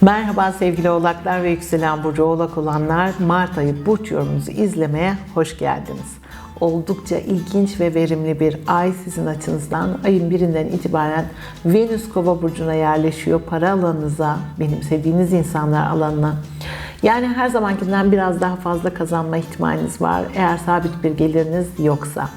Merhaba sevgili oğlaklar ve yükselen burcu oğlak olanlar. Mart ayı burç yorumunuzu izlemeye hoş geldiniz. Oldukça ilginç ve verimli bir ay sizin açınızdan ayın birinden itibaren Venüs Kova burcuna yerleşiyor. Para alanınıza, benimsediğiniz insanlar alanına. Yani her zamankinden biraz daha fazla kazanma ihtimaliniz var eğer sabit bir geliriniz yoksa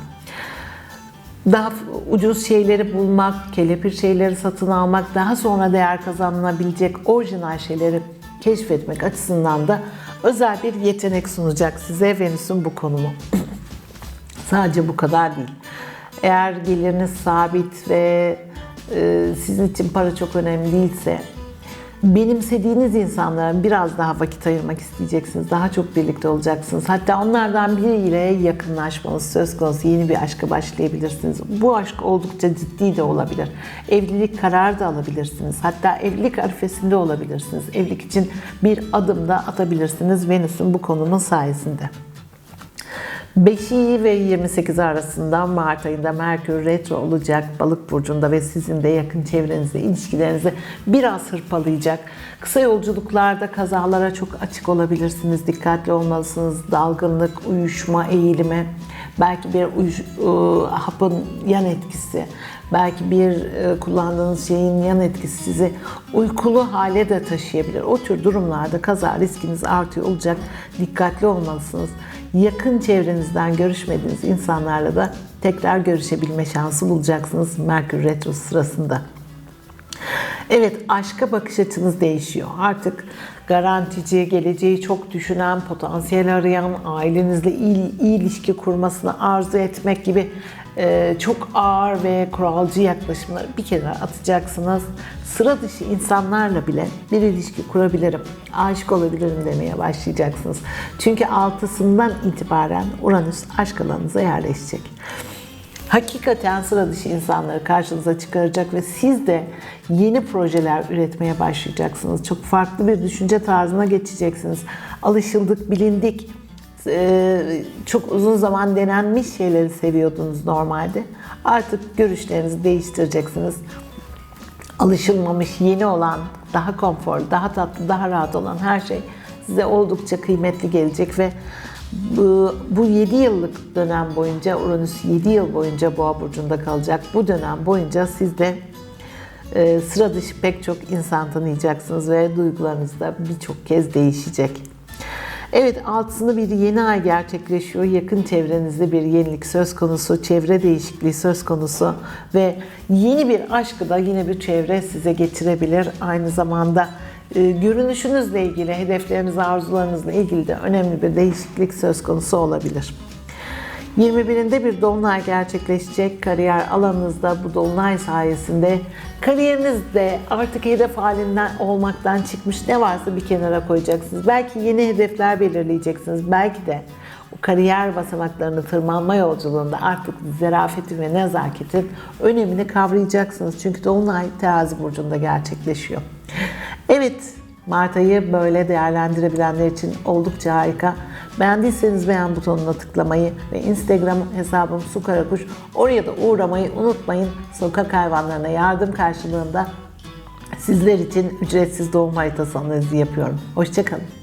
daha ucuz şeyleri bulmak, kelepir şeyleri satın almak, daha sonra değer kazanılabilecek orijinal şeyleri keşfetmek açısından da özel bir yetenek sunacak size Venüs'ün bu konumu. Sadece bu kadar değil. Eğer geliriniz sabit ve e, sizin için para çok önemli değilse benimsediğiniz insanlara biraz daha vakit ayırmak isteyeceksiniz. Daha çok birlikte olacaksınız. Hatta onlardan biriyle yakınlaşmanız söz konusu yeni bir aşka başlayabilirsiniz. Bu aşk oldukça ciddi de olabilir. Evlilik kararı da alabilirsiniz. Hatta evlilik arifesinde olabilirsiniz. Evlilik için bir adım da atabilirsiniz Venüs'ün bu konumun sayesinde. 5 ve 28 arasında Mart ayında Merkür retro olacak balık burcunda ve sizin de yakın çevrenizde ilişkilerinizi biraz hırpalayacak. Kısa yolculuklarda kazalara çok açık olabilirsiniz. Dikkatli olmalısınız. Dalgınlık, uyuşma eğilimi, belki bir uyuş, e, hapın yan etkisi, belki bir e, kullandığınız şeyin yan etkisi sizi uykulu hale de taşıyabilir. O tür durumlarda kaza riskiniz artıyor olacak. Dikkatli olmalısınız. Yakın çevrenizden görüşmediğiniz insanlarla da tekrar görüşebilme şansı bulacaksınız Merkür Retro sırasında. Evet, aşka bakış açınız değişiyor. Artık garantici, geleceği çok düşünen, potansiyel arayan, ailenizle iyi, iyi ilişki kurmasını arzu etmek gibi e, çok ağır ve kuralcı yaklaşımları bir kenara atacaksınız. Sıra dışı insanlarla bile bir ilişki kurabilirim, aşık olabilirim demeye başlayacaksınız. Çünkü altısından itibaren Uranüs aşk alanınıza yerleşecek hakikaten sıra dışı insanları karşınıza çıkaracak ve siz de yeni projeler üretmeye başlayacaksınız. Çok farklı bir düşünce tarzına geçeceksiniz. Alışıldık, bilindik, e, çok uzun zaman denenmiş şeyleri seviyordunuz normalde. Artık görüşlerinizi değiştireceksiniz. Alışılmamış, yeni olan, daha konforlu, daha tatlı, daha rahat olan her şey size oldukça kıymetli gelecek ve bu, bu 7 yıllık dönem boyunca Uranüs 7 yıl boyunca Boğa burcunda kalacak. Bu dönem boyunca siz de e, sıra dışı pek çok insan tanıyacaksınız ve duygularınız da birçok kez değişecek. Evet altısında bir yeni ay gerçekleşiyor. Yakın çevrenizde bir yenilik söz konusu, çevre değişikliği söz konusu ve yeni bir aşkı da yine bir çevre size getirebilir. Aynı zamanda görünüşünüzle ilgili, hedefleriniz, arzularınızla ilgili de önemli bir değişiklik söz konusu olabilir. 21'inde bir dolunay gerçekleşecek. Kariyer alanınızda bu dolunay sayesinde kariyerinizde artık hedef halinden olmaktan çıkmış ne varsa bir kenara koyacaksınız. Belki yeni hedefler belirleyeceksiniz. Belki de o kariyer basamaklarını tırmanma yolculuğunda artık zerafetin ve nezaketin önemini kavrayacaksınız. Çünkü dolunay terazi burcunda gerçekleşiyor. Evet, Mart ayı böyle değerlendirebilenler için oldukça harika. Beğendiyseniz beğen butonuna tıklamayı ve Instagram hesabım Su Karakuş oraya da uğramayı unutmayın. Sokak hayvanlarına yardım karşılığında sizler için ücretsiz doğum haritası analizi yapıyorum. Hoşçakalın.